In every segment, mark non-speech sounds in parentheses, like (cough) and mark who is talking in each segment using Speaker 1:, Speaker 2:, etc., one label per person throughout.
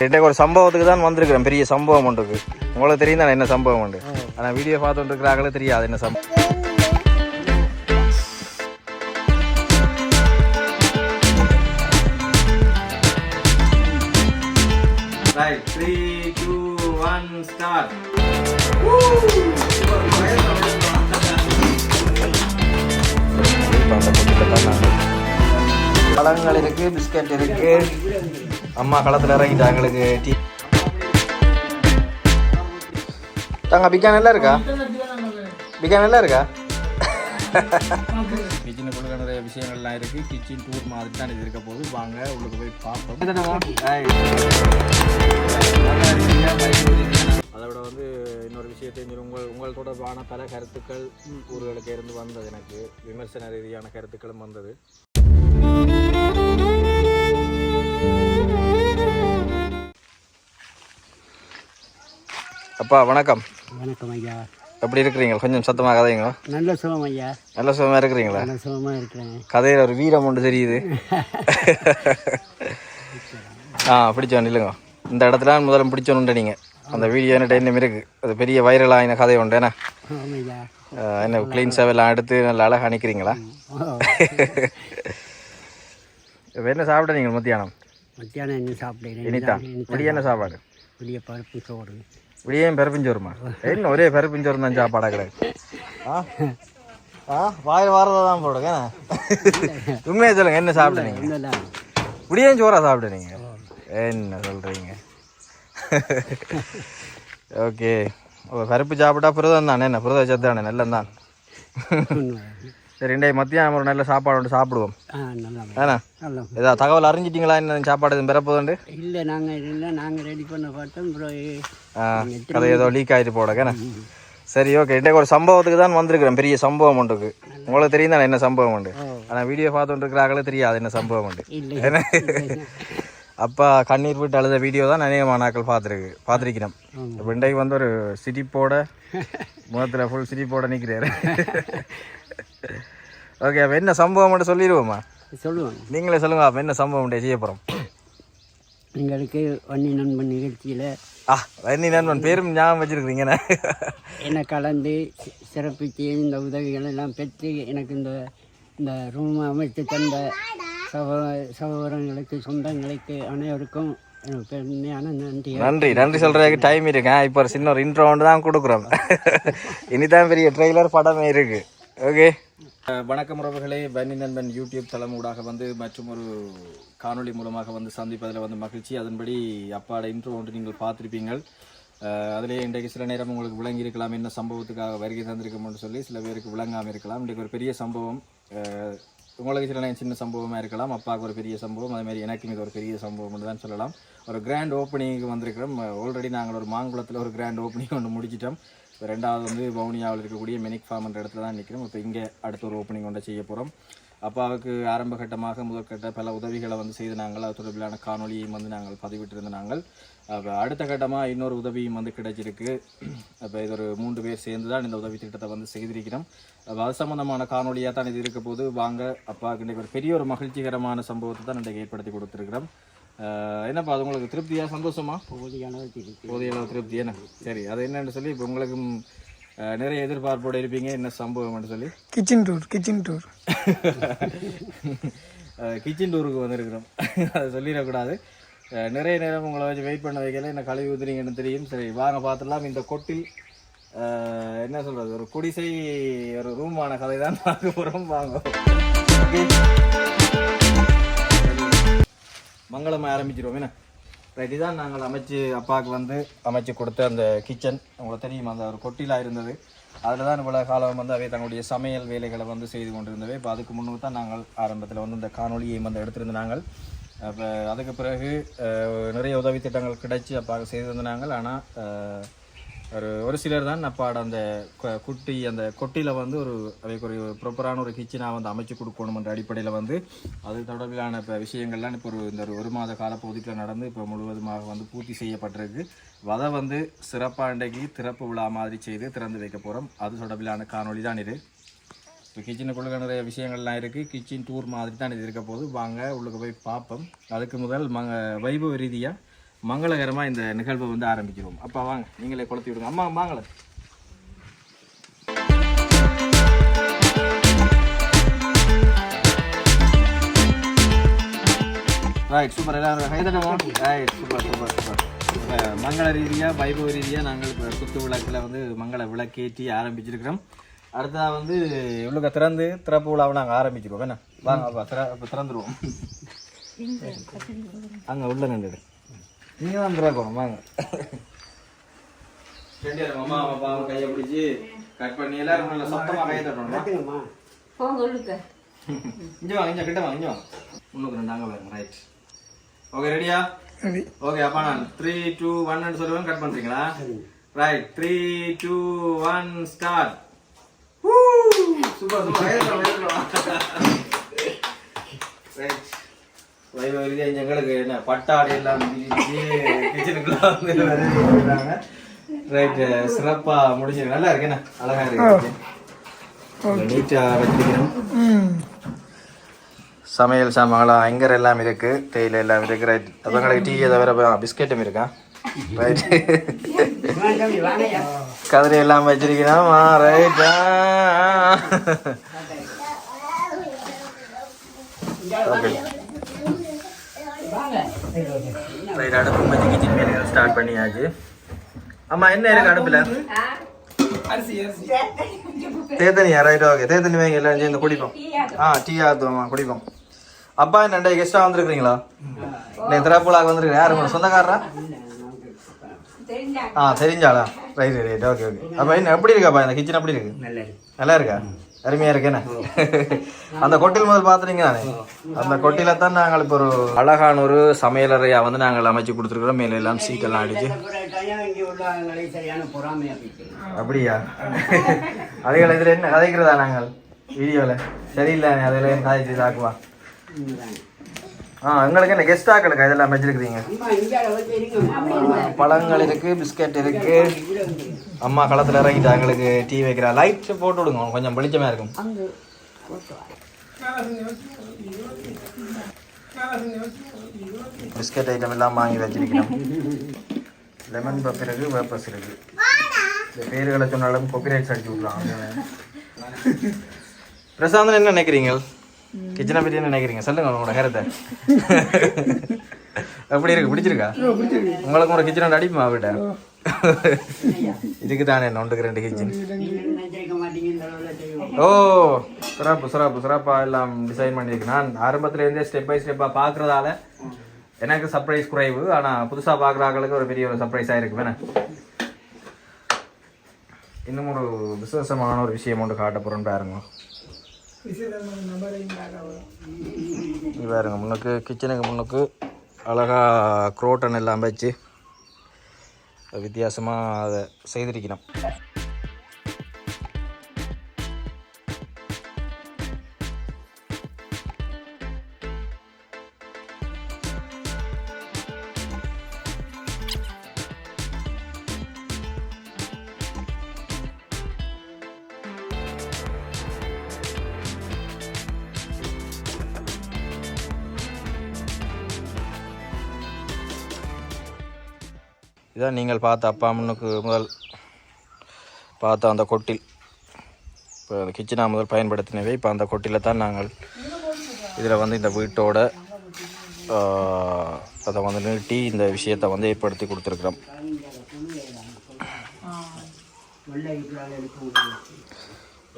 Speaker 1: ரெண்டே ஒரு சம்பவத்துக்கு தான் வந்திருக்கிறேன். பெரிய சம்பவம் ஒன்றுக்கு. உங்களுக்கு தெரியும் தானே என்ன சம்பவம் உண்டு ஆனால் வீடியோ பார்த்துட்டு இருக்கிறாங்களே தெரியாது என்ன சம்பவம். பழங்கள் இருக்கு பிஸ்கட் இருக்கு. அம்மா களத்துல இறங்கிட்டாங்களுக்கு டீ. தாங்க பிக்கா நல்லா இருக்கா? பிக்கா நல்லா இருக்கா? கிச்சனுக்குள்ள நிறைய விஷயங்கள்லாம் இருக்கு. கிச்சன் டூர் மாதிரி தான் இது இருக்க போது வாங்க உள்ளுக்கு போய் பார்ப்போம் அதை விட வந்து இன்னொரு விஷயத்தை உங்கள் உங்கள் தொடர்பான பல கருத்துக்கள் ஊர்களுக்கு இருந்து வந்தது எனக்கு. விமர்சன ரீதியான கருத்துக்களும் வந்தது. அப்பா வணக்கம்.
Speaker 2: வணக்கம் ஐயா.
Speaker 1: எப்படி இருக்கிறீங்க? கொஞ்சம் சத்தமாக கதைங்களா?
Speaker 2: நல்ல சுகம் ஐயா.
Speaker 1: நல்ல சுகமாக இருக்கிறீங்களா?
Speaker 2: நல்ல சுகமா இருக்கிறேன்.
Speaker 1: கதையில் ஒரு வீரம் ஒன்று தெரியுது. ஆ பிடிச்சோம் நில்லுங்க. இந்த இடத்துல முதல்ல பிடிச்சோன்னு நீங்கள் அந்த வீடியோ என்கிட்ட இன்னும் இருக்கு. அது பெரிய வைரலாகின கதை உண்டு என்ன? என்ன க்ளீன் சேவெல்லாம் எடுத்து நல்லா அழகாக நிற்கிறீங்களா இப்போ என்ன சாப்பிட நீங்கள் மத்தியானம்?
Speaker 2: மத்தியானம் என்ன சாப்பிடுறேன்
Speaker 1: இனிதான் விடிய என்ன சாப்பாடு?
Speaker 2: பருப்பு சோறு.
Speaker 1: விடியும் பெருப்பிஞ்சோருமா என்ன ஒரே பெருப்பிஞ்சோறு தான் சாப்பாடா கிடையாது ஆ ஆ வாயில் வாரதை தான் போடுங்க உண்மையை சொல்லுங்க என்ன சாப்பிடுறீங்க விடியும் சோறா சாப்பிடுறீங்க என்ன சொல்கிறீங்க ஓகே பருப்பு சாப்பிட்டா புரதம் தானே என்ன புரத சத்தானே நல்லம் தான் சரி இன்றைய மத்தியானம் ஒரு நல்ல சாப்பாடு ஒன்று சாப்பிடுவோம். ஏண்ணா ஏதாவது தகவல் அறிஞ்சிட்டிங்களா? என்ன சாப்பாடு எதுவும் பெறப்போதுண்டு
Speaker 2: இல்லை நாங்கள் இல்லை. நாங்கள் ரெடி பண்ண பார்த்தோம்.
Speaker 1: கதை ஏதோ லீக் ஆகிட்டு போடக்கேண்ணா சரி ஓகே இன்றைக்கு ஒரு சம்பவத்துக்கு தான் வந்திருக்கிறேன் பெரிய சம்பவம் ஒன்றுக்கு உங்களுக்கு தெரியும் தானே என்ன சம்பவம் உண்டு ஆனால் வீடியோ பார்த்துட்டு இருக்கிறாங்களே தெரியாது என்ன சம்பவம் உண்டு என்ன? அப்பா கண்ணீர் விட்டு அழுத வீடியோ தான் அநேகமான நாட்கள் பார்த்துருக்கு பார்த்துருக்கிறோம். இப்போ இன்றைக்கு வந்து ஒரு சிரிப்போட முகத்தில் ஃபுல் சிரிப்போட நிற்கிறாரு. (laughs) ஓகே அப்போ என்ன சம்பவம் மட்டும் சொல்லிடுவோமா?
Speaker 2: சொல்லுவாங்க.
Speaker 1: நீங்களே சொல்லுங்க அப்போ என்ன சம்பவம் செய்ய போகிறோம்
Speaker 2: எங்களுக்கு வன்னி நண்பன் நிகழ்ச்சியில்
Speaker 1: ஆ வன்னி நண்பன் பேரும் ஞாபகம் வச்சிருக்கிறீங்கண்ணே
Speaker 2: என்னை? கலந்து சிறப்பித்து இந்த உதவிகள் எல்லாம் பெற்று எனக்கு இந்த இந்த ரூம் அமைத்து தந்த சகோ சகோதரங்களுக்கு சொந்தங்களுக்கு அனைவருக்கும் நன்றி.
Speaker 1: நன்றி நன்றி சொல்றதுக்கு டைம் இருக்கு. ஆ, இப்போ ஒரு சின்ன ஒரு இன்ட்ரோ ஒன்று தான் கொடுக்குறோம். இனிதான் பெரிய ட்ரெய்லர் படமே இருக்கு. ஓகே வணக்கம் உறவுகளே. வன்னி நண்பன் யூடியூப் தளம் ஊடாக வந்து மற்றும் ஒரு காணொளி மூலமாக வந்து சந்திப்பதில் வந்து மகிழ்ச்சி. அதன்படி அப்பாட இன்ட்ரோ ஒன்று நீங்கள் பார்த்துருப்பீங்கள். அதிலே இன்றைக்கு சில நேரம் உங்களுக்கு விளங்கி இருக்கலாம். என்ன சம்பவத்துக்காக வருகை தந்திருக்கோம்னு சொல்லி சில பேருக்கு விளங்காமல் இருக்கலாம். இன்றைக்கு ஒரு பெரிய சம்பவம் உங்களுக்கு சில நேரம் சின்ன சம்பவமாக இருக்கலாம். அப்பாவுக்கு ஒரு பெரிய சம்பவம் அதே மாதிரி எனக்கும் இது ஒரு பெரிய சம்பவம் தான் சொல்லலாம். ஒரு கிராண்ட் ஓப்பனிங்க்கு வந்திருக்கிறோம். ஆல்ரெடி நாங்கள் ஒரு மாங்குளத்தில் ஒரு கிராண்ட் ஓப்பனிங் ஒன்று முடிச்சிட்டோம். இப்போ ரெண்டாவது வந்து வவுனியாவில் இருக்கக்கூடிய மெனிக் ஃபார்ம்ன்ற இடத்துல தான் நிற்கிறோம் இப்போ இங்கே அடுத்த ஒரு ஓப்பனிங் ஒன்றை செய்ய போகிறோம் அப்பாவுக்கு ஆரம்ப கட்டமாக முதற்கட்ட பல உதவிகளை வந்து செய்து நாங்கள் அது தொடர்பிலான காணொலியையும் வந்து நாங்கள் பதிவிட்டிருந்த நாங்கள். அப்போ அடுத்த கட்டமாக இன்னொரு உதவியும் வந்து கிடைச்சிருக்கு. அப்போ இது ஒரு மூன்று பேர் சேர்ந்து தான் இந்த உதவி திட்டத்தை வந்து செய்திருக்கிறோம். அப்போ அது சம்மந்தமான காணொலியாக தான் இது இருக்க போது வாங்க அப்பாவுக்கு இன்றைக்கு ஒரு பெரிய ஒரு மகிழ்ச்சிகரமான சம்பவத்தை தான் இன்றைக்கு ஏற்படுத்தி கொடுத்துருக்கிறோம். என்னப்பா அது உங்களுக்கு திருப்தியா சந்தோஷமா?
Speaker 2: போதியான இருக்கு
Speaker 1: போதிய அளவு திருப்தி என்ன? சரி அது என்னன்னு சொல்லி இப்போ உங்களுக்கும் நிறைய எதிர்பார்ப்போடு இருப்பீங்க. என்ன சம்பவம்னு சொல்லி?
Speaker 2: Kitchen tour kitchen tour
Speaker 1: kitchen டூருக்கு வந்திருக்கிறோம். (laughs) அதை சொல்லிடக்கூடாது. நிறைய நேரம் உங்களை வச்சு வெயிட் பண்ண வைக்கல. என்ன கழுவி ஊத்துறீங்கன்னு தெரியும். சரி வாங்க பார்த்துடலாம். இந்த கொட்டில் என்ன சொல்றது? ஒரு குடிசை ஒரு ரூமான கதை தான் பார்க்க போகிறோம் வாங்க. மங்களமாக ஆரம்பிச்சிருவோம். என்ன? ரைட் தான் நாங்கள் அமைச்சு அப்பாவுக்கு வந்து அமைச்சு கொடுத்த அந்த கிச்சன் உங்களுக்கு தெரியும் அந்த ஒரு கொட்டிலாக இருந்தது. அதில் தான் இவ்வளோ காலம் வந்து அவை தங்களுடைய சமையல் வேலைகளை வந்து செய்து கொண்டிருந்தவை. இப்போ அதுக்கு முன்பு தான் நாங்கள் ஆரம்பத்தில் வந்து இந்த காணொலியை வந்து எடுத்திருந்த நாங்கள் அப்போ அதுக்கு பிறகு நிறைய உதவி திட்டங்கள் கிடைச்சி அப்பாவுக்கு செய்திருந்த நாங்கள். ஆனால் ஒரு ஒரு சிலர் தான் நப்பாட அந்த குட்டி அந்த கொட்டியில் வந்து ஒரு அவைக்கு ஒரு ப்ராப்பரான ஒரு கிச்சனாக வந்து அமைச்சு கொடுக்கணும்ன்ற அடிப்படையில் வந்து அது தொடர்பிலான இப்போ விஷயங்கள்லாம் இப்போ ஒரு இந்த ஒரு ஒரு மாத காலப்பகுதியில் நடந்து இப்போ முழுவதுமாக வந்து பூர்த்தி செய்யப்பட்டிருக்கு. வதை வந்து சிறப்பாக இன்றைக்கு திறப்பு விழா மாதிரி செய்து திறந்து வைக்க போகிறோம் அது தொடர்பிலான காணொளி தான் இது. இப்போ கிச்சனுக்குள்ளே நிறைய விஷயங்கள்லாம் இருக்குது கிச்சன் டூர் மாதிரி தான் இது இருக்க போது வாங்க உள்ளுக்கு போய் பார்ப்போம். அதுக்கு முதல் மங்க வைபவ ரீதியாக மங்களகரமாக இந்த நிகழ்வை வந்து ஆரம்பிக்கிறோம். அப்பா வாங்க. நீங்களே கொளுத்தி விடுங்க. அம்மா வாங்களே. ரைட் சூப்பர் எல்லாரும் கைதட்டணும் ரைட் சூப்பர் சூப்பர் சூப்பர் இப்போ மங்கள ரீதியாக வைபவ ரீதியாக நாங்கள் இப்போ குத்து விளக்கில் வந்து மங்கள விளக்கேற்றி ஆரம்பிச்சிருக்கிறோம். அடுத்ததாக வந்து இவ்வளோ திறந்து திறப்பு விழாவை நாங்கள் ஆரம்பிச்சிருவோம் என்ன? வாங்க அப்பா திற இப்போ திறந்துருவோம். அங்கே உள்ள நின்றுடு நீங்கள் தான் வாங்க அம்மா அப்பா கையை பிடிச்சி கட் பண்ணி எல்லாரும் நல்லா சத்தமாக கையை தட்டணும் இங்க வாங்க இங்க கிட்ட வாங்க இங்க வாங்க முன்னுக்கு ரெண்டு அங்க வாங்க ரைட் ஓகே ரெடியா ஓகே அப்பா நான் த்ரீ டூ ஒன் சொல்லுவேன் கட் பண்றீங்களா? Right three two one start super super right வைபவரியா எங்களுக்கு என்ன பட்டாடை எல்லாம் கிச்சனுக்குள்ள வந்து வருகிறாங்க ரைட் சிறப்பா முடிஞ்சிருக்கு நல்லா இருக்கு என்ன? அழகா இருக்கு. நீட்டா வச்சிருக்கிறோம். சமையல் சாமான்லாம் ஐங்கர் எல்லாம் இருக்கு தேயிலை எல்லாம் இருக்கு. ரைட் அவங்களுக்கு டீ தவிர பிஸ்கெட்டும் இருக்கா? ரைட் கதிரை எல்லாம் வச்சிருக்கிறோம். ரைட்டா ஓகே. ரைட் அடுப்பு மஞ்சள் கிச்சன் வேலைகள் ஸ்டார்ட் பண்ணியாச்சு. அம்மா என்ன இருக்கு அடுப்புல? தேத்தனியா ரைட் ஓகே தேத்தனி வாங்கி எல்லாம் சேர்ந்து குடிப்போம். ஆ டீ குடிப்போம். அப்பா என்ன கெஸ்டா வந்திருக்கிறீங்களா? நீ திராப்புலாக்கு வந்திருக்கீங்க யாரு சொந்தக்காரரா? ஆ தெரிஞ்சாளா ரைட் ரைட் ஓகே ஓகே அப்போ என்ன எப்படி இருக்காப்பா இந்த கிச்சன் எப்படி இருக்கு.
Speaker 2: நல்ல இருக்கு.
Speaker 1: அருமையா இருக்கு என்ன அந்த கொட்டில் முதல் பார்த்துறீங்க அந்த கொட்டில தான் நாங்கள் இப்போ ஒரு அழகான ஒரு சமையலறையா வந்து நாங்கள் அமைச்சு கொடுத்துருக்குறோம். மேல எல்லாம் சீட்டெல்லாம் அடிச்சு. அப்படியா? அதுகள் இதில் என்ன? கதைக்கிறதா நாங்கள்? வீடியோவில் சரியில்லை அதில் கதைச்சு தாக்குவா. ஆ உங்களுக்கு என்ன கெஸ்ட் ஆக்களுக்கு இதெல்லாம்
Speaker 2: இருங்க.
Speaker 1: பழங்கள் இருக்கு பிஸ்கட் இருக்கு. அம்மா களத்துல இறங்கிட்டு எங்களுக்கு டீ வைக்கிறா லைட் போட்டு விடுங்க. கொஞ்சம் வெளிச்சமா இருக்கும். பிஸ்கட் ஐட்டம் எல்லாம் வாங்கி வச்சிருக்கிறோம். லெமன் பப் இருக்கு வேப்பஸ் இருக்கு. இந்த பேர்களை சொன்னாலும் கொப்பிரைட்ஸ் அடிச்சு விட்றாங்க பிரசாந்தன் என்ன நினைக்கிறீங்க? கிச்சனை பற்றி என்ன நினைக்கிறீங்க? சொல்லுங்க உங்களோட கருத்தை. (laughs) எப்படி இருக்கு? பிடிச்சிருக்கா? உங்களுக்கு ஒரு கிச்சன் அடிப்புமா வீட்டை இதுக்கு தானே நொண்டுக்கு ரெண்டு கிச்சன் (laughs) ஓ சிறப்பு சிறப்பு சிறப்பா எல்லாம் டிசைன் பண்ணியிருக்கு. நான் ஆரம்பத்துல இருந்தே ஸ்டெப் பை ஸ்டெப்பா பார்க்கறதால எனக்கு சர்ப்ரைஸ் குறைவு. ஆனா புதுசா பார்க்குற ஆட்களுக்கு ஒரு பெரிய ஒரு சர்ப்ரைஸ் ஆயிருக்கு. வேணா. இன்னும் ஒரு விசேஷமான ஒரு விஷயம் ஒன்று காட்ட போறோம் பாருங்க. இது பாருங்க முன்னுக்கு கிச்சனுக்கு முன்னுக்கு அழகா குரோட்டன் எல்லாம் வச்சு வித்தியாசமாக அதை செய்திருக்கிறோம் இதான் நீங்கள் பார்த்த அப்பா அம்மனுக்கு முதல் பார்த்த அந்த கொட்டில். இப்போ அந்த கிச்சனா முதல் பயன்படுத்தினவை இப்போ அந்த கொட்டில தான் நாங்கள் இதில் வந்து இந்த வீட்டோட அதை வந்து நீட்டி இந்த விஷயத்தை வந்து ஏற்படுத்தி கொடுத்துருக்குறோம்.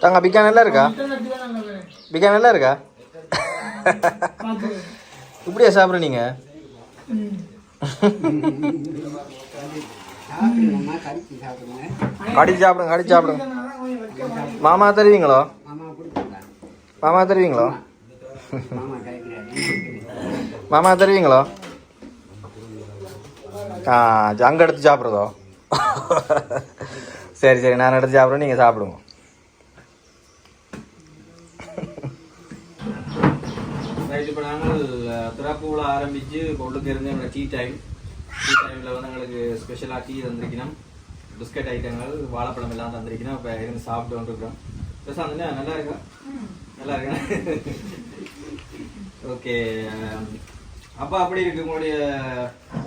Speaker 1: தாங்க பிக்கா நல்லா இருக்கா? பிக்கா நல்லா இருக்கா? இப்படியா சாப்பிட்ற நீங்கள்
Speaker 2: கடிச்சு சாப்பிடுங்க.
Speaker 1: கடிச்சு சாப்பிடுங்க மாமா தருவீங்களோ?
Speaker 2: மாமா
Speaker 1: தருவீங்களோ?
Speaker 2: மாமா.
Speaker 1: தருவீங்களோ? ஆ அங்கே எடுத்து சாப்பிட்றதோ? சரி சரி நான் எடுத்து சாப்பிட்றேன் நீங்கள் சாப்பிடுங்க. இப்போ நாங்கள் திறப்பு ஆரம்பித்து இருந்து டீ டைம் டீ டைமில் வந்து எங்களுக்கு ஸ்பெஷலாக டீ தந்திருக்கணும் பிஸ்கட் ஐட்டங்கள் வாழைப்பழம் எல்லாம் தந்திருக்கணும் இப்போ இருந்து சாப்பிட்டு வந்துருக்கோம் பிரசாந்த் என்ன நல்லா இருக்கா நல்லா இருக்கா ஓகே அப்பா அப்படி இருக்கு உங்களுடைய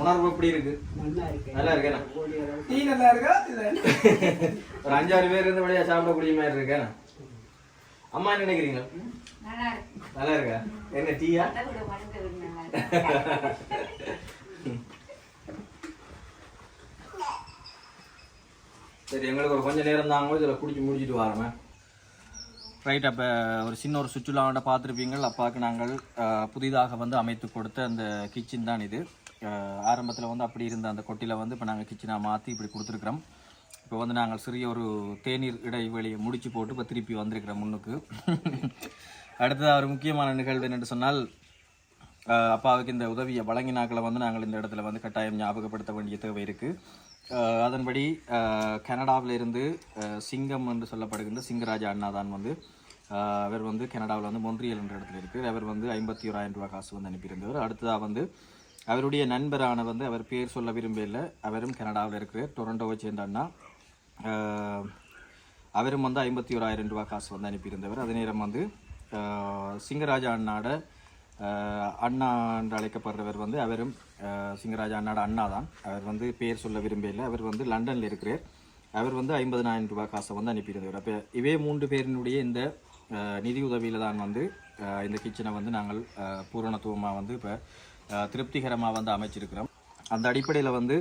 Speaker 1: உணர்வு எப்படி இருக்கு
Speaker 2: நல்லா இருக்கு
Speaker 1: நல்லா இருக்கேண்ணா
Speaker 3: டீ நல்லா இருக்கா இல்ல
Speaker 1: ஒரு அஞ்சாறு பேர் இருந்தபடியா சாப்பிடக்கூடிய மாதிரி இருக்கேண்ணா அம்மா என்ன நினைக்கிறீங்க நல்லா இருக்கா என்ன டீயா சரி எங்களுக்கு ஒரு கொஞ்சம் நேரம் தாங்க இதில் குடிச்சு முடிச்சுட்டு வரோமே ரைட் அப்போ ஒரு சின்ன ஒரு சுற்றுலாவோட பார்த்துருப்பீங்கள். அப்பாவுக்கு நாங்கள் புதிதாக வந்து அமைத்து கொடுத்த அந்த கிச்சன் தான் இது. ஆரம்பத்தில் வந்து அப்படி இருந்த அந்த கொட்டியில் வந்து இப்போ நாங்கள் கிச்சனாக மாற்றி இப்படி கொடுத்துருக்குறோம். இப்போ வந்து நாங்கள் சிறிய ஒரு தேநீர் இடைவெளியை முடிச்சு போட்டு இப்போ திருப்பி வந்திருக்கிறோம் முன்னுக்கு. அடுத்ததாக ஒரு முக்கியமான நிகழ்வு என்னென்று சொன்னால் அப்பாவுக்கு இந்த உதவியை வழங்கினாக்களை வந்து நாங்கள் இந்த இடத்துல வந்து கட்டாயம் ஞாபகப்படுத்த வேண்டிய தேவை இருக்குது அதன்படி கனடாவிலிருந்து இருந்து சிங்கம் என்று சொல்லப்படுகின்ற சிங்கராஜா அண்ணா தான் வந்து அவர் வந்து கனடாவில் வந்து மொன்றியல் என்ற இடத்துல இருக்குது அவர் வந்து ஐம்பத்தி ஓராயிரம் ரூபாய் காசு வந்து அனுப்பியிருந்தவர். அடுத்ததாக வந்து அவருடைய நண்பரான வந்து அவர் பேர் சொல்ல விரும்பல அவரும் கனடாவில் இருக்கிறார். டொரண்டோவை சேர்ந்த அண்ணா. அவரும் வந்து ஐம்பத்தி ஓராயிரம் ரூபாய் காசு வந்து அனுப்பியிருந்தவர். அதே நேரம் வந்து சிங்கராஜா அண்ணாட அண்ணா என்று அழைக்கப்படுறவர் வந்து அவரும் சிங்கராஜா அண்ணாட அண்ணா தான். அவர் வந்து பேர் சொல்ல விரும்பல அவர் வந்து லண்டனில் இருக்கிறார். அவர் வந்து ஐம்பதனாயிரம் ரூபாய் காசை வந்து அனுப்பியிருந்தவர் அப்போ இவே மூன்று பேரினுடைய இந்த நிதி உதவியில் தான் வந்து இந்த கிச்சனை வந்து நாங்கள் பூரணத்துவமாக வந்து இப்போ திருப்திகரமாக வந்து அமைச்சிருக்கிறோம். அந்த அடிப்படையில் வந்து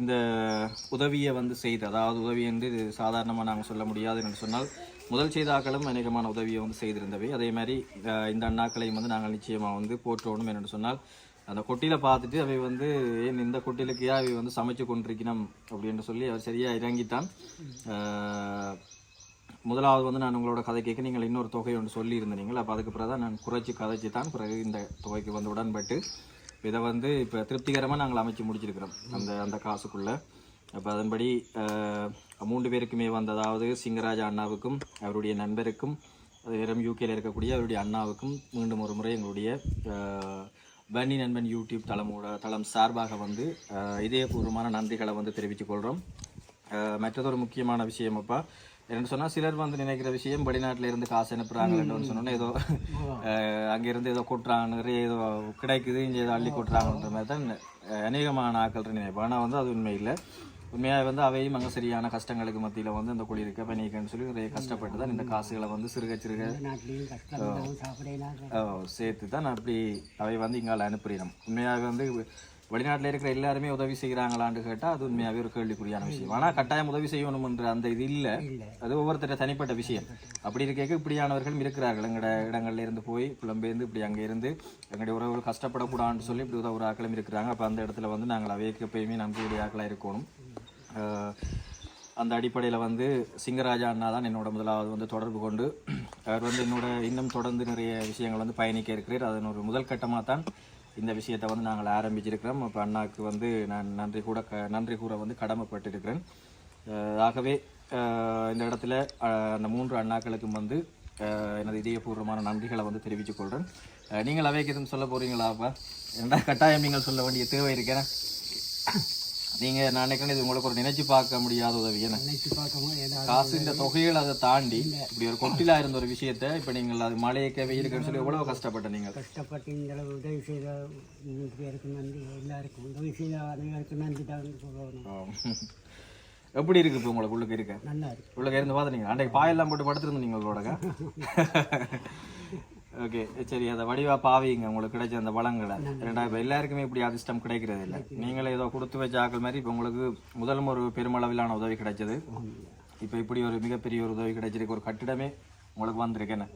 Speaker 1: இந்த உதவியை வந்து செய்து அதாவது உதவி என்று இது சாதாரணமாக நாங்கள் சொல்ல முடியாது என்று சொன்னால் முதல் செய்தாக்களும் அநேகமான உதவியை வந்து செய்திருந்தவை. அதே மாதிரி இந்த அண்ணாக்களையும் வந்து நாங்கள் நிச்சயமாக வந்து போற்றணும் என்று சொன்னால் அந்த கொட்டியில் பார்த்துட்டு அவை வந்து ஏன் இந்த கொட்டிலுக்கு ஏன் அவை வந்து சமைச்சு கொண்டிருக்கணும்? அப்படின்னு சொல்லி அவர் சரியாக இறங்கித்தான் முதலாவது வந்து நான் உங்களோட கதை கேட்க நீங்கள் இன்னொரு தொகை ஒன்று சொல்லியிருந்தீங்களா அப்போ அதுக்கு பிறகு தான் நான் குறைச்சி கதைச்சி தான் பிறகு இந்த தொகைக்கு வந்து உடன்பட்டு இதை வந்து இப்போ திருப்திகரமாக நாங்கள் அமைச்சு முடிச்சிருக்கிறோம். அந்த அந்த காசுக்குள்ளே. அப்போ அதன்படி மூன்று பேருக்குமே வந்து அதாவது சிங்கராஜா அண்ணாவுக்கும் அவருடைய நண்பருக்கும் அதே நேரம் யூகேல இருக்கக்கூடிய அவருடைய அண்ணாவுக்கும் மீண்டும் ஒரு முறை எங்களுடைய பன்னி நண்பன் யூடியூப் தளமோட தளம் சார்பாக வந்து இதயபூர்வமான நன்றிகளை வந்து தெரிவித்துக் கொள்கிறோம் அஹ் மற்றதொரு முக்கியமான விஷயம் அப்பா என்னன்னு சொன்னா சிலர் வந்து நினைக்கிற விஷயம் வெளிநாட்டுல இருந்து காசு அனுப்புறாங்கன்னு சொன்னோன்னே ஏதோ அஹ் அங்க இருந்து ஏதோ கொட்டுறாங்க நிறைய ஏதோ கிடைக்குது இங்க ஏதோ அள்ளி கொட்டுறாங்கன்ற மாதிரி தான் அநேகமான ஆட்கள் நினைப்போம் ஆனா வந்து அது உண்மை இல்லை. உண்மையாக வந்து அவையும் அங்கே சரியான கஷ்டங்களுக்கு மத்தியில் வந்து அந்த குளிர்க்க பனிக்கன்னு சொல்லி நிறைய கஷ்டப்பட்டு தான் இந்த காசுகளை வந்து சிறுக சிறுக சேர்த்து தான் நான் அப்படி அவை வந்து இங்கால அனுப்புறோம் உண்மையாக வந்து வெளிநாட்டில் இருக்கிற எல்லாருமே உதவி செய்கிறாங்களான்னு கேட்டால் அது உண்மையாகவே ஒரு கேள்விக்குறியான விஷயம். ஆனால் கட்டாயம் உதவி செய்யணும்ன்ற அந்த இது இல்லை. அது ஒவ்வொருத்தர தனிப்பட்ட விஷயம். அப்படி இருக்க இப்படியானவர்களும் இருக்கிறார்கள். எங்களோட இடங்கள்ல இருந்து போய் புலம்பெயர்ந்து இப்படி அங்கே இருந்து எங்களுடைய உறவுகள் கஷ்டப்படக்கூடாதுன்னு சொல்லி இப்படி உதவுற ஆக்களும் இருக்கிறாங்க. அப்போ அந்த இடத்துல வந்து நாங்கள் அவைக்கு எப்பயுமே நம்பியுடைய ஆக்களாக இருக்கணும். அந்த அடிப்படையில் வந்து சிங்கராஜா அண்ணா தான் என்னோட முதலாவது வந்து தொடர்பு கொண்டு அவர் வந்து என்னோட இன்னும் தொடர்ந்து நிறைய விஷயங்கள் வந்து பயணிக்க இருக்கிறார். அதன் ஒரு முதல் கட்டமாக தான் இந்த விஷயத்தை வந்து நாங்கள் ஆரம்பிச்சிருக்கிறோம். இப்போ அண்ணாவுக்கு வந்து நான் நன்றி கூட க நன்றி கூற வந்து கடமைப்பட்டிருக்கிறேன். ஆகவே இந்த இடத்துல அந்த மூன்று அண்ணாக்களுக்கும் வந்து எனது இதயபூர்வமான நன்றிகளை வந்து தெரிவித்துக் கொள்கிறேன் நீங்கள் அவைக்கு எதுவும் சொல்ல போகிறீங்களா அப்போ? ரெண்டா கட்டாயம் நீங்கள் சொல்ல வேண்டிய தேவை இருக்கிறேன் நீங்க நான் நினைக்கிறேன் இது உங்களுக்கு ஒரு நினைச்சு பார்க்க முடியாத உதவி. என்ன?
Speaker 2: நினைச்சு பார்க்கவும் ஏதாவது
Speaker 1: காசு இந்த தொகைகள் அதை தாண்டி இப்படி ஒரு கொட்டிலா இருந்த ஒரு விஷயத்த இப்ப நீங்கள் அது மழையக்க வெயிலுக்குன்னு சொல்லி எவ்வளவு கஷ்டப்பட்ட நீங்கள்?
Speaker 2: கஷ்டப்பட்டு இந்த அளவு உதவி செய்த பேருக்கு நன்றி. எல்லாருக்கும் உதவி செய்த அனைவருக்கும் நன்றி தான் சொல்லணும்.
Speaker 1: எப்படி இருக்கு இப்போ உங்களுக்கு? உள்ளுக்கு இருக்க?
Speaker 2: நல்லா இருக்கு.
Speaker 1: உள்ளுக்கு இருந்து பார்த்தீங்க அன்றைக்கு பாயெல்லாம் போட்டு படுத்துருந்தீங்க உங்களோட. (laughs) ஓகே சரி அதை வடிவா பாவிங்க உங்களுக்கு கிடைச்ச அந்த வளங்களை. ரெண்டா இப்போ எல்லாருக்குமே இப்படி அதிர்ஷ்டம் கிடைக்கிறது இல்லை. நீங்களே ஏதோ கொடுத்து வச்ச ஆக்கள் மாதிரி இப்போ உங்களுக்கு முதலும் ஒரு பெருமளவிலான உதவி கிடைச்சது. இப்போ இப்படி ஒரு மிகப்பெரிய ஒரு உதவி கிடைச்சிருக்கு. ஒரு கட்டிடமே உங்களுக்கு வந்திருக்கு என்ன?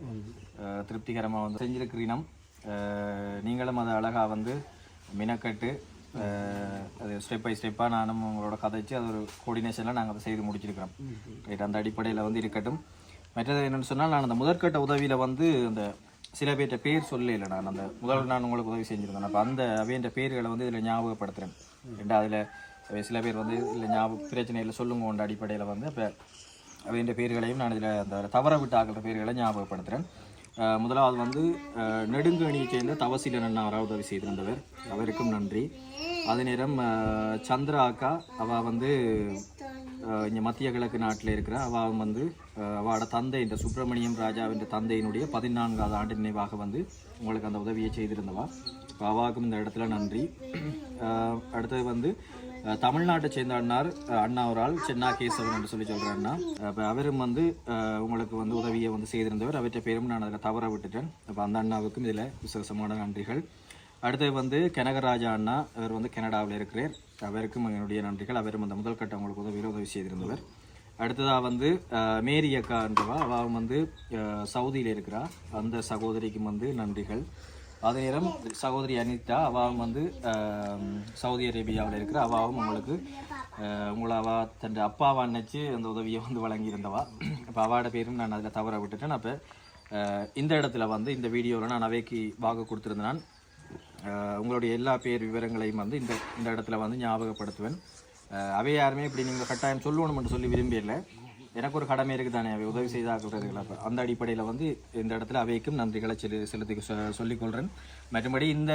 Speaker 1: அஹ் திருப்திகரமாக வந்து செஞ்சிருக்கிறீனம் நீங்களும் அதை அழகாக வந்து மினக்கட்டு அது ஸ்டெப் பை ஸ்டெப்பாக நானும் உங்களோட கதைச்சு அது ஒரு கோஆர்டினேஷனில் நாங்கள் அதை செய்து முடிச்சிருக்கிறோம். ரைட் அந்த அடிப்படையில் வந்து இருக்கட்டும். மற்றது என்னென்னு சொன்னால் நான் அந்த முதற்கட்ட உதவியில் வந்து அந்த சில பேர்கிட்ட பேர் சொல்ல இல்லை நான். அந்த முதல்ல நான் உங்களுக்கு உதவி செஞ்சுருந்தேன். அப்போ அந்த அவையன்ற பேர்களை வந்து இதில் ஞாபகப்படுத்துகிறேன் ரெண்டா அதில் சில பேர் வந்து இல்லை ஞாபக பிரச்சனையில் சொல்லுங்க உண்ட அடிப்படையில் வந்து அப்போ அவையன்ற பேர்களையும் நான் இதில் அந்த தவற விட்டு ஆக்கிற பேர்களை ஞாபகப்படுத்துகிறேன் முதலாவது வந்து நெடுங்கணியை சேர்ந்த தவசீலன் அண்ணா உதவி செய்திருந்தவர். அவருக்கும் நன்றி. அதே நேரம் சந்திரா அக்கா அவள் வந்து இங்கே மத்திய கிழக்கு நாட்டில் இருக்கிற அவாவும் வந்து அஹ், அவாவோட தந்தை இந்த சுப்பிரமணியம் ராஜாவின் தந்தையினுடைய பதினான்காவது ஆண்டு நினைவாக வந்து உங்களுக்கு அந்த உதவியை செய்திருந்தவா. அவாவுக்கும் இந்த இடத்துல நன்றி. அடுத்தது வந்து தமிழ்நாட்டை சேர்ந்த அண்ணார் அண்ணா ஒரு ஆள் சென்னா கேசவன் என்று சொல்லி சொல்கிற அண்ணா. அப்போ அவரும் வந்து உங்களுக்கு வந்து உதவியை வந்து செய்திருந்தவர். அவற்றை பேரும் நான் அதில் தவற விட்டுட்டேன். அப்போ அந்த அண்ணாவுக்கும் இதில் விசேஷமான நன்றிகள். அடுத்தது வந்து கனகராஜா அண்ணா அவர் வந்து கனடாவில் இருக்கிறார். அவருக்கும் என்னுடைய நன்றிகள். அவரும் அந்த முதல் கட்ட உங்களுக்கு உதவியில் உதவி செய்திருந்தவர். அடுத்ததாக வந்து மேரி மேரி அக்கான்றவா அவள் வந்து சவுதியில் இருக்கிறா. அந்த சகோதரிக்கும் வந்து நன்றிகள். அதே நேரம் சகோதரி அனிதா அவாவும் வந்து சவுதி அரேபியாவில் இருக்கிற அவாவும் உங்களுக்கு உங்களை அவா தன் அப்பாவை நினச்சி அந்த உதவியை வந்து வழங்கியிருந்தவா. இப்போ அவாவோட பேரும் நான் அதில் தவற விட்டுட்டேன். அப்போ இந்த இடத்துல வந்து இந்த வீடியோவில் நான் அவைக்கு வாக்கு கொடுத்துருந்தேன். நான் உங்களுடைய எல்லா பேர் விவரங்களையும் வந்து இந்த இந்த இடத்துல வந்து ஞாபகப்படுத்துவேன். அவை யாருமே இப்படி நீங்கள் கட்டாயம் சொல்லணும்னு சொல்லி விரும்பியல எனக்கு ஒரு கடமை இருக்குது தானே அவை உதவி செய்தாக்குறதுல அப்போ அந்த அடிப்படையில் வந்து இந்த இடத்துல அவைக்கும் நன்றிகளை செலு செலுத்தி சொ சொல்லிக்கொள்கிறேன் மற்றபடி இந்த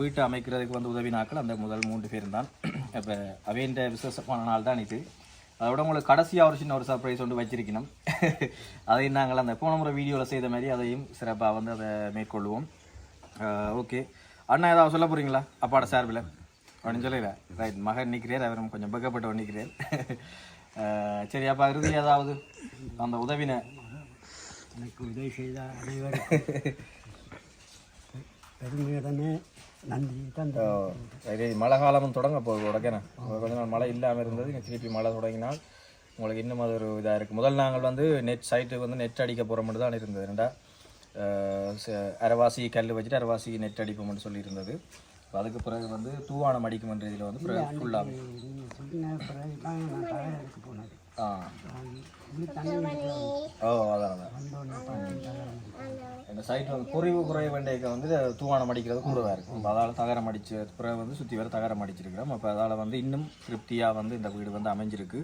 Speaker 1: வீட்டை அமைக்கிறதுக்கு வந்து உதவினாக்கள் அந்த முதல் மூன்று பேரும் தான். இப்போ அவைன்ற விசேஷமான நாள் தான் இது. அதோட உங்களுக்கு கடைசியாக ஒரு சின்ன ஒரு சர்ப்ரைஸ் ஒன்று வச்சிருக்கணும். அதையும் நாங்கள் அந்த போன முறை வீடியோவில் செய்த மாதிரி அதையும் சிறப்பாக வந்து அதை மேற்கொள்வோம். ஓகே அண்ணா ஏதாவது சொல்ல போகிறீங்களா அப்பாட சார்பில். அப்படின்னு சொல்லல. ரைட் மகன் நிற்கிறார். அவரும் கொஞ்சம் பக்கப்பட்டு நிற்கிறார். (laughs) சரி அப்போ இறுதி ஏதாவது? அந்த உதவின.
Speaker 2: எனக்கு உதவி செய்த பெருமையுடனே நன்றி தந்த
Speaker 1: சரி மழை காலமும் தொடங்க போகுது உடக்கேண்ணா கொஞ்ச நாள் மழை இல்லாமல் இருந்தது. இங்க திருப்பி மழை தொடங்கினால் உங்களுக்கு இன்னும் அது ஒரு இதாக இருக்குது முதல் நாங்கள் வந்து நெட் சைட்டுக்கு வந்து நெட் அடிக்க போகிற மட்டும் தான் இருந்தது. ரெண்டா அரைவாசி கல் வச்சுட்டு அரைவாசி நெட் அடிப்போம்னு சொல்லியிருந்தது. அதுக்கு பிறகு வந்து தூவானம் அடிக்கும்ன்ற இதில் வந்து ஃபுல்லாக ஆ ஓ அதான் இந்த சைட்டில் வந்து குறைவு குறைவு வேண்டியக்க வந்து தூவானம் அடிக்கிறது கூடவா இருக்கும். அதால் தகரம் அடிச்சு பிறகு வந்து சுற்றி வர தகரம் அடிச்சிருக்கிறோம். அப்போ அதால் வந்து இன்னும் திருப்தியாக வந்து இந்த வீடு வந்து அமைஞ்சிருக்கு.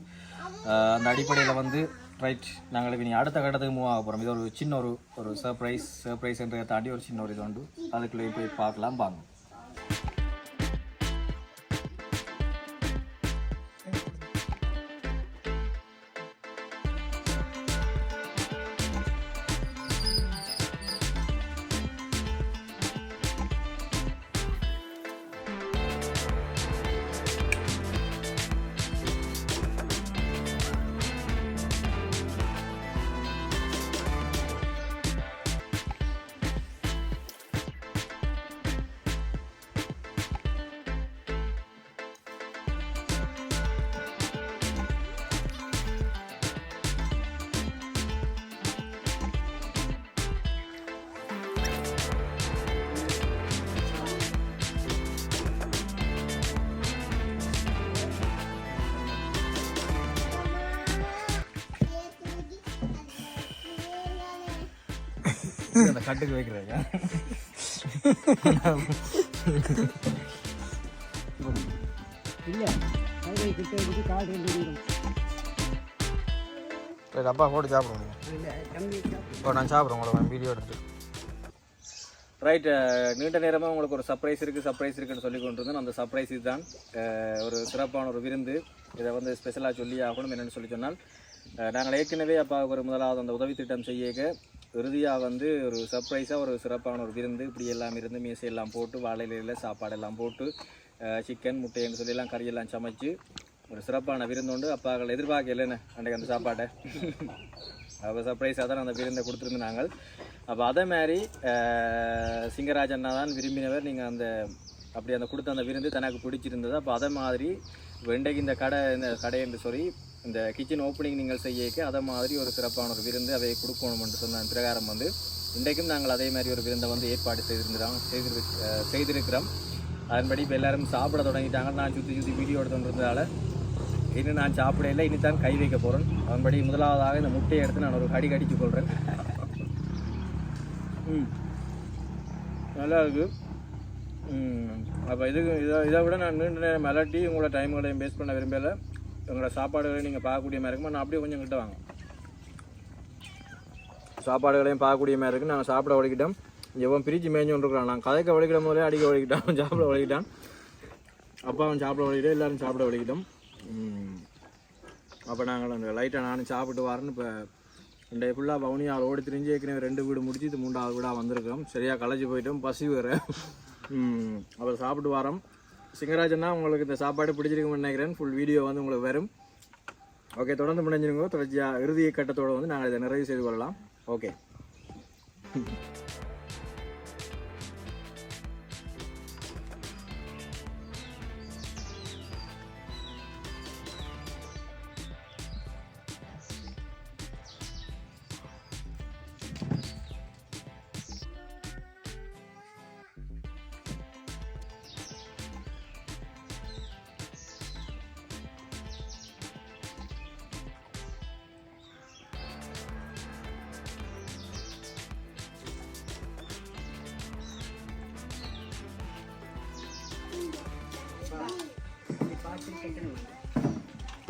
Speaker 1: அந்த அடிப்படையில் வந்து ரைட் நாங்கள் இனி அடுத்த கட்டத்துக்கு மூவ் ஆக போகிறோம் இது ஒரு சின்ன ஒரு ஒரு சர்ப்ரைஸ் சர்ப்ரைஸ்ன்றதை தாண்டி ஒரு சின்ன ஒரு இது உண்டு. அதுக்குள்ளே போய் பார்க்கலாம் பாங்க அந்த கட்டுக்கு வைக்கிறேங்க.
Speaker 2: இல்லை
Speaker 1: அப்பா போட்டு சாப்பிடுவோம்
Speaker 2: இல்லை தம்பி
Speaker 1: இப்போ நான் சாப்பிட்றேன் உங்களை வீடியோ எடுத்து ரைட் நீண்ட நேரமாக உங்களுக்கு ஒரு சர்ப்ரைஸ் இருக்குது சர்ப்ரைஸ் இருக்குன்னு சொல்லி கொண்டிருந்தேன். அந்த சர்ப்ரைஸ் இதுதான். ஒரு சிறப்பான ஒரு விருந்து. இதை வந்து ஸ்பெஷலாக சொல்லி ஆகணும் என்னென்னு சொல்லி சொன்னால். நாங்கள் ஏற்கனவே அப்பாவுக்கு ஒரு முதலாவது அந்த உதவி திட்டம் செய்யக்க இறுதியாக வந்து ஒரு சர்ப்ரைஸாக ஒரு சிறப்பான ஒரு விருந்து. இப்படி எல்லாம் இருந்து மீசை எல்லாம் போட்டு வாழையில சாப்பாடு எல்லாம் போட்டு சிக்கன் முட்டைன்னு சொல்லி எல்லாம் கறியெல்லாம் சமைச்சு ஒரு சிறப்பான விருந்து உண்டு. அப்பாக்கள் எதிர்பார்க்கலன்னு அன்றைக்கு அந்த சாப்பாட்டை? அப்போ சர்ப்ரைஸாக தான் அந்த விருந்தை கொடுத்துருந்து நாங்கள். அப்போ அதே மாதிரி அஹ், சிங்கராஜ் அண்ணா தான் விரும்பினவர். நீங்கள் அந்த அப்படி அந்த கொடுத்த அந்த விருந்து தனக்கு பிடிச்சிருந்தது. அப்போ அதே மாதிரி வெண்டைக்கு இந்த கடை இந்த கடை என்று சொல்லி இந்த கிச்சன் ஓப்பனிங் நீங்கள் செய்யக்க அதை மாதிரி ஒரு சிறப்பான ஒரு விருந்து அதை கொடுக்கணும்னு சொன்ன பிரகாரம் வந்து இன்றைக்கும் நாங்கள் அதே மாதிரி ஒரு விருந்தை வந்து ஏற்பாடு செய்திருக்கிறோம் செய்திரு செய்திருக்கிறோம். அதன்படி இப்போ எல்லாரும் சாப்பிட தொடங்கிட்டாங்க. நான் சுற்றி சுற்றி வீடியோ எடுத்துகிட்டு இன்னும் நான் சாப்பிட இல்லை. இனி தான் கை வைக்க போகிறேன் அதன்படி முதலாவதாக இந்த முட்டையை எடுத்து நான் ஒரு கடி கடிச்சு கொள்கிறேன் ம். நல்லா இருக்குது அப்போ இதுக்கு இதை இதை விட நான் நீண்ட நேரம் மிரட்டி உங்களோட டைம்களையும் வேஸ்ட் பண்ண விரும்பலை. எங்களோட சாப்பாடுகளை நீங்கள் பார்க்கக்கூடிய மாதிரி இருக்குமா நான் அப்படியே கொஞ்சம் கிட்ட வாங்க. சாப்பாடுகளையும் பார்க்கக்கூடிய மாதிரி இருக்குது நாங்கள் சாப்பிட வலிக்கிட்டோம் எவன் பிரித்து மேய்ஞ்சு கொண்டிருக்கிறான் நான் கதைக்க வலிக்கிற போதே அடிக்க வலிக்கிட்டான் சாப்பிட வலிக்கிட்டான் அப்பா அவன் சாப்பிட வலிக்கிட்டோம் எல்லாரும் சாப்பிட வலிக்கிட்டோம் அப்போ நாங்கள் அந்த லைட்டாக நானும் சாப்பிட்டு வரேன்னு இப்போ ரெண்டே ஃபுல்லாக பவுனியாக ஓடி திரிஞ்சு ஏற்கனவே ரெண்டு வீடு முடிச்சு இது மூன்றாவது வீடாக வந்திருக்கோம். சரியாக களைச்சி போயிட்டோம். பசி வேறு. அப்புறம் சாப்பிட்டு வரோம். சிங்கராஜன்னா உங்களுக்கு இந்த சாப்பாடு பிடிச்சிருக்குன்னு நினைக்கிறேன். ஃபுல் வீடியோ வந்து உங்களுக்கு வரும். ஓகே தொடர்ந்து முடிஞ்சிருங்க. தொடர்ச்சியாக இறுதி கட்டத்தோடு வந்து நாங்கள் இதை நிறைவு செய்து கொள்ளலாம். ஓகே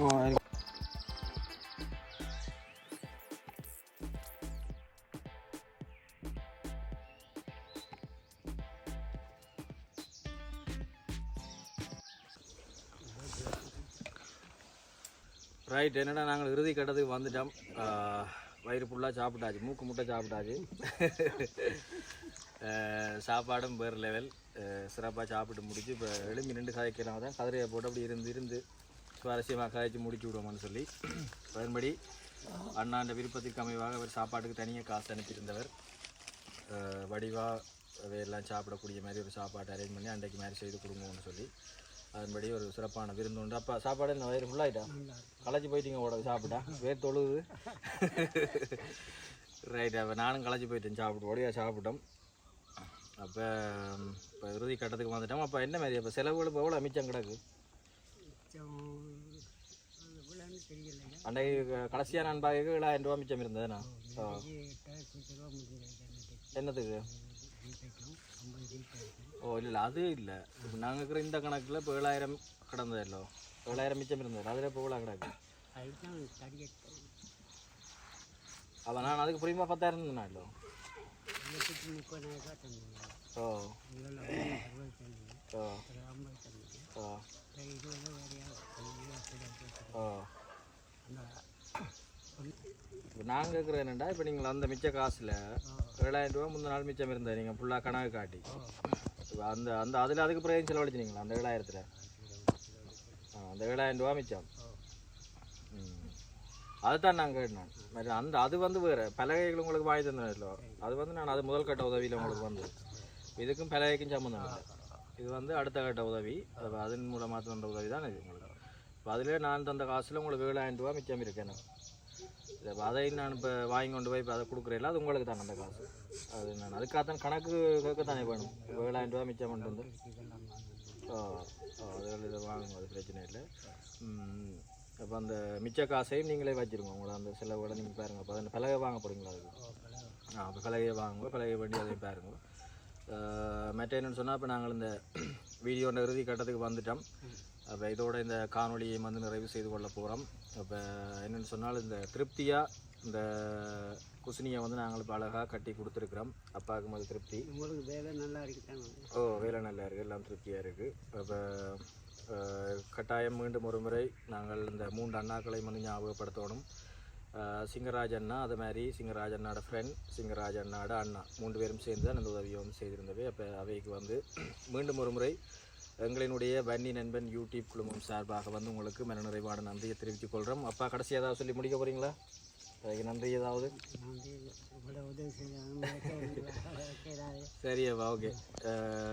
Speaker 1: ரைட் என்னடா நாங்கள் இறுதி கட்டத்துக்கு வந்துட்டோம். வயிறு ஃபுல்லாக சாப்பிட்டாச்சு. மூக்கு முட்டை சாப்பிட்டாச்சு. சாப்பாடும் வேறு லெவல் சிறப்பாக சாப்பிட்டு முடிச்சு இப்போ எலும்பி நின்று காய்க்கலாம் தான் கதிரையை போட்டு அப்படி இருந்து இருந்து சுவாரஸ்யமாக காய்ச்சி முடிச்சு விடுவோம்னு சொல்லி. அதன்படி அண்ணாண்ட விருப்பத்திற்கு அமைவாக அவர் சாப்பாட்டுக்கு தனியாக காசு அனுப்பியிருந்தவர். வடிவாக வடிவா சாப்பிடக்கூடிய மாதிரி ஒரு சாப்பாடு அரேஞ்ச் பண்ணி அன்றைக்கு மாதிரி செய்து கொடுங்கன்னு சொல்லி. அதன்படி ஒரு சிறப்பான விருந்து உண்டு. அப்போ சாப்பாடு என்ன வயிறு ஃபுல்லாகிட்டா களைச்சி போயிட்டீங்க ஓட சாப்பிட்டா? வேர் தொழுது ரைட் அப்போ நானும் களைச்சி போயிட்டேன் சாப்பிட்டு ஓடியா சாப்பிட்டோம். அப்போ இப்போ இறுதி கட்டத்துக்கு வந்துட்டோம். அப்போ என்ன மாதிரி அப்போ செலவுகள் எவ்வளோ மிச்சம் கிடக்கு? அன்றைக்கு கடைசியாக நான் பார்க்க ஏழாயிரம் ரூபா மிச்சம் இருந்ததுண்ணா என்னத்துக்கு ஓ இல்லை அது இல்லை. இப்போ நாங்கள் இருக்கிற இந்த கணக்கில் இப்போ ஏழாயிரம் கிடந்ததல்லோ? ஏழாயிரம் மிச்சம் இருந்தது. அதில் இப்போ இவ்வளோ கிடக்கு. அப்போ நான் அதுக்கு புரியுமா பத்தாயிரம்
Speaker 2: தானே
Speaker 1: ஓ. ஓ. ஓ. இப்போ நாங்கள் இருக்கிறது என்னண்டா இப்போ நீங்கள் அந்த மிச்ச காசில் ஏழாயிரம் ரூபா முந்தின நாள் மிச்சம் இருந்தேன் நீங்கள் ஃபுல்லாக கணக்கு காட்டி. இப்போ அந்த அந்த அதில் அதுக்கு பிரயோஜனம் செலவழிச்சிங்களா அந்த ஏழாயிரத்தில்? அந்த ஏழாயிரம் ரூபா மிச்சம். அதுதான் நான் கேட்டேன். மாதிரி அந்த அது வந்து வேறு. பலகைகள் உங்களுக்கு வாங்கி தந்ததில்லோ அது வந்து நான் அது முதல் கட்ட உதவியில் உங்களுக்கு வந்து இதுக்கும் பலகைக்கும் சம்மந்தம் இல்லை. இது வந்து அடுத்த கட்ட உதவி. அது அதன் மூலமாக தந்த உதவி தான் இது உங்களுக்கு. இப்போ அதிலே நான் தந்த காசில் உங்களுக்கு ஏழாயிரம் ரூபா மிச்சம் இருக்கு இப்போ அதையும் அதை நான் இப்போ வாங்கி கொண்டு போய் இப்போ அதை கொடுக்குறேன் அது உங்களுக்கு தான் அந்த காசு. அது நான் அதுக்காகத்தான் கணக்கு கேட்கத்தானே வேணும். இப்போ ஏழாயிரம் ரூபா மிச்சம் பண்ணிட்டு வந்து. ஓ ஓ அதில் இதை வாங்குங்க அது பிரச்சனை இல்லை. அப்போ அந்த மிச்ச காசையும் நீங்களே வச்சுருங்க. உங்களை அந்த செலவோட நீங்கள் பாருங்க. அப்போ அந்த பலகை வாங்க போகிறீங்களா அதுக்கு? ஆ அப்போ பலகையை வாங்குங்க பலகை வண்டி அதையும் பாருங்க. அஹ் மற்ற என்னென்னு சொன்னால் இப்போ நாங்கள் இந்த (clears throat) வீடியோட இறுதி கட்டத்துக்கு வந்துட்டோம். அப்போ இதோட இந்த காணொளியை வந்து நிறைவு செய்து கொள்ள போகிறோம் அப்போ என்னென்னு சொன்னால் இந்த திருப்தியாக இந்த குசினியை வந்து நாங்கள் இப்போ அழகாக கட்டி கொடுத்துருக்குறோம். அப்பாவுக்கு அது திருப்தி.
Speaker 2: உங்களுக்கு வேலை நல்லா இருக்குதாங்க
Speaker 1: ஓ வேலை நல்லா இருக்குது எல்லாம் திருப்தியாக இருக்குது அப்போ கட்டாயம் மீண்டும் ஒரு முறை நாங்கள் இந்த மூன்று அண்ணாக்களை வந்து ஞாபகப்படுத்தணும். சிங்கராஜ் அண்ணா அது மாதிரி சிங்கராஜ் அண்ணாட ஃப்ரெண்ட் சிங்கராஜ் அண்ணாட அண்ணா. மூன்று பேரும் சேர்ந்து தான் இந்த உதவியை வந்து செய்திருந்தவை அப்போ அவைக்கு வந்து மீண்டும் ஒரு முறை எங்களினுடைய வன்னி நண்பன் யூடியூப் குழுமம் சார்பாக வந்து உங்களுக்கு மனநிறைவான நன்றியை தெரிவித்துக் கொள்கிறோம் அப்பா கடைசி ஏதாவது சொல்லி முடிக்க போகிறீங்களா அதுக்கு நன்றி ஏதாவது? சரி அப்பா ஓகே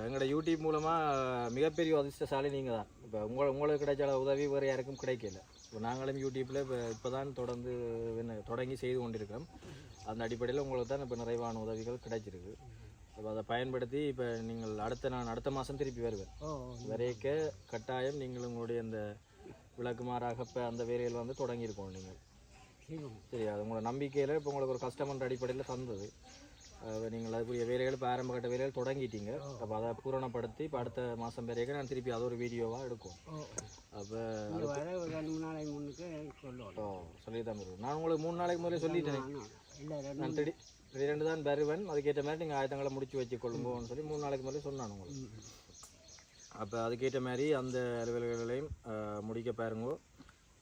Speaker 1: எங்களோட யூடியூப் மூலமாக மிகப்பெரிய அதிர்ஷ்டசாலி நீங்கள் தான். இப்போ உங்களை உங்களுக்கு கிடைச்ச உதவி வேறு யாருக்கும் கிடைக்கல. இப்போ நாங்களும் யூடியூப்பில் இப்போ இப்போ தான் தொடர்ந்து என்ன தொடங்கி செய்து கொண்டிருக்கிறோம். அந்த அடிப்படையில் உங்களுக்கு தான் இப்போ நிறைவான உதவிகள் கிடைச்சிருக்கு. அப்போ அதை பயன்படுத்தி இப்போ நீங்கள் அடுத்த நான் அடுத்த மாதம் திருப்பி வருவேன். வரைக்க கட்டாயம் நீங்கள் உங்களுடைய அந்த விளக்குமாறாக இப்போ அந்த வேலைகள் வந்து தொடங்கியிருக்கோம் நீங்கள். சரி அது உங்களோட நம்பிக்கையில் இப்போ உங்களுக்கு ஒரு கஸ்டமர் அடிப்படையில் தந்தது. நீங்கள் அதுக்குரிய வேலைகள் இப்போ ஆரம்ப கட்ட வேலைகள் தொடங்கிட்டீங்க. அப்போ அதை பூரணப்படுத்தி இப்போ அடுத்த மாதம் வரைக்கும் நான் திருப்பி அது ஒரு வீடியோவாக எடுக்கும். அப்போ ஓ சொல்லி தான் நான் உங்களுக்கு மூணு நாளைக்கு முதல்ல சொல்லிட்டேன். நான் திடீர் திடீரெண்டு தான் வருவேன் அதுக்கேற்ற மாதிரி நீங்கள் ஆயத்தங்களை முடிச்சு வச்சுக்கொள்ளுங்கன்னு சொல்லி மூணு நாளைக்கு முதல்ல சொன்னான் உங்களுக்கு. அப்போ அதுக்கேற்ற மாதிரி அந்த அலுவல்களையும் முடிக்க பாருங்க.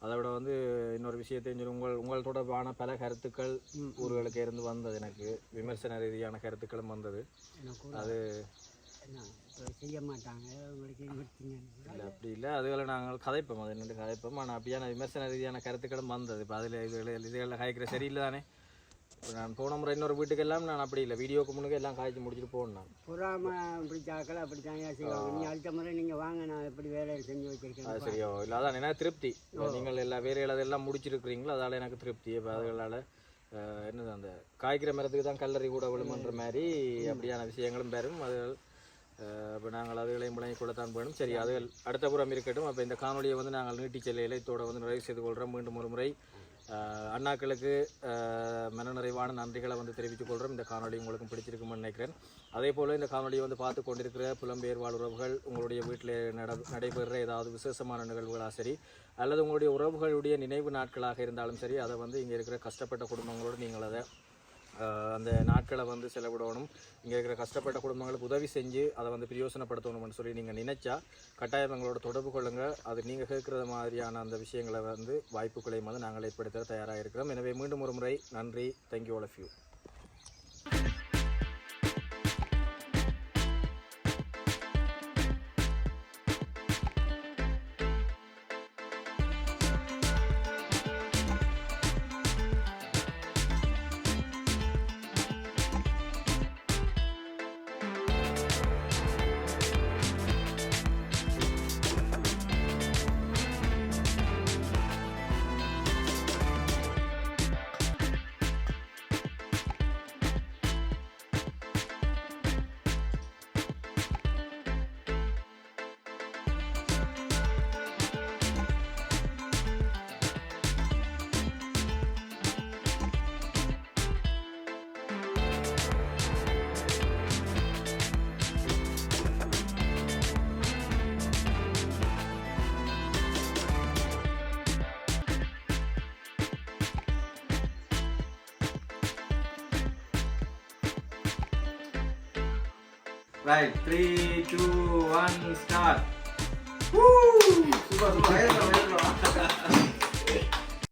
Speaker 1: அதை விட வந்து இன்னொரு விஷயத்தையும் சொல்லி உங்கள் உங்கள் தொடர்பான பல கருத்துக்கள் ஊர்களுக்கு இருந்து வந்தது எனக்கு. விமர்சன ரீதியான கருத்துக்களும் வந்தது. அது
Speaker 2: செய்ய மாட்டாங்க
Speaker 1: இல்லை அப்படி இல்லை. அதுகளை நாங்கள் கதைப்போம் அது என்னென்று கதைப்போம். ஆனால் அப்படியான விமர்சன ரீதியான கருத்துக்களும் வந்தது. இப்போ அதில் இதுகளில் இதுகளில் காய்க்கிற சரியில்லை தானே நான் போன முறை இன்னொரு வீட்டுக்கெல்லாம் நான் அப்படி இல்லை. வீடியோக்கு முன்னுக்கு எல்லாம் காய்ச்சி முடிச்சுட்டு போகணும் நான்.
Speaker 2: புறாம பிடிச்சாக்கள் அப்படி தான் செய்வாங்க. நீ அடுத்த முறை நீங்கள் வாங்க நான் எப்படி வேலை செஞ்சு வச்சிருக்கேன்
Speaker 1: அது சரியோ. இல்லை அதான் எனக்கு திருப்தி. நீங்கள் எல்லா வேறு எல்லாம் முடிச்சிருக்கிறீங்களோ அதால் எனக்கு திருப்தி. இப்போ அதுகளால் என்னது அந்த காய்க்கிற மரத்துக்கு தான் கல்லறி கூட விழுமன்ற மாதிரி அப்படியான விஷயங்களும் பெறும் அது இப்போ நாங்கள் அதுகளையும் முழங்கி கொள்ளத்தான் வேணும். சரி அதுகள் அடுத்த புறம் இருக்கட்டும். அப்போ இந்த காணொலியை வந்து நாங்கள் நீட்டிச் செல்ல இலைத்தோட வந்து நிறைவு செய்து கொள்கிறோம் மீண்டும் ஒரு முறை அண்ணாக்களுக்கு மனநிறைவான நன்றிகளை வந்து தெரிவித்துக் கொள்கிறோம் இந்த காணொலி உங்களுக்கும் பிடிச்சிருக்கும்னு நினைக்கிறேன். அதே போல் இந்த காணொலியை வந்து பார்த்து கொண்டிருக்கிற புலம்பெயர் வாழ் உறவுகள் உங்களுடைய வீட்டில் நட நடைபெறுற ஏதாவது விசேஷமான நிகழ்வுகளாக சரி அல்லது உங்களுடைய உறவுகளுடைய நினைவு நாட்களாக இருந்தாலும் சரி அதை வந்து இங்கே இருக்கிற கஷ்டப்பட்ட குடும்பங்களோடு நீங்கள் அதை அந்த நாட்களை வந்து செலவிடணும். இங்கே இருக்கிற கஷ்டப்பட்ட குடும்பங்களுக்கு உதவி செஞ்சு அதை வந்து பிரயோசனப்படுத்தணும்னு சொல்லி நீங்கள் நினைச்சா கட்டாயம் எங்களோட தொடர்பு கொள்ளுங்க. அது நீங்கள் கேட்குறது மாதிரியான அந்த விஷயங்களை வந்து வாய்ப்புகளையும் வந்து நாங்கள் ஏற்படுத்த தயாராக இருக்கிறோம். எனவே மீண்டும் ஒரு முறை நன்றி. Thank you all of you Right, 3, 2, 1, start. Woo! Super, super. (laughs)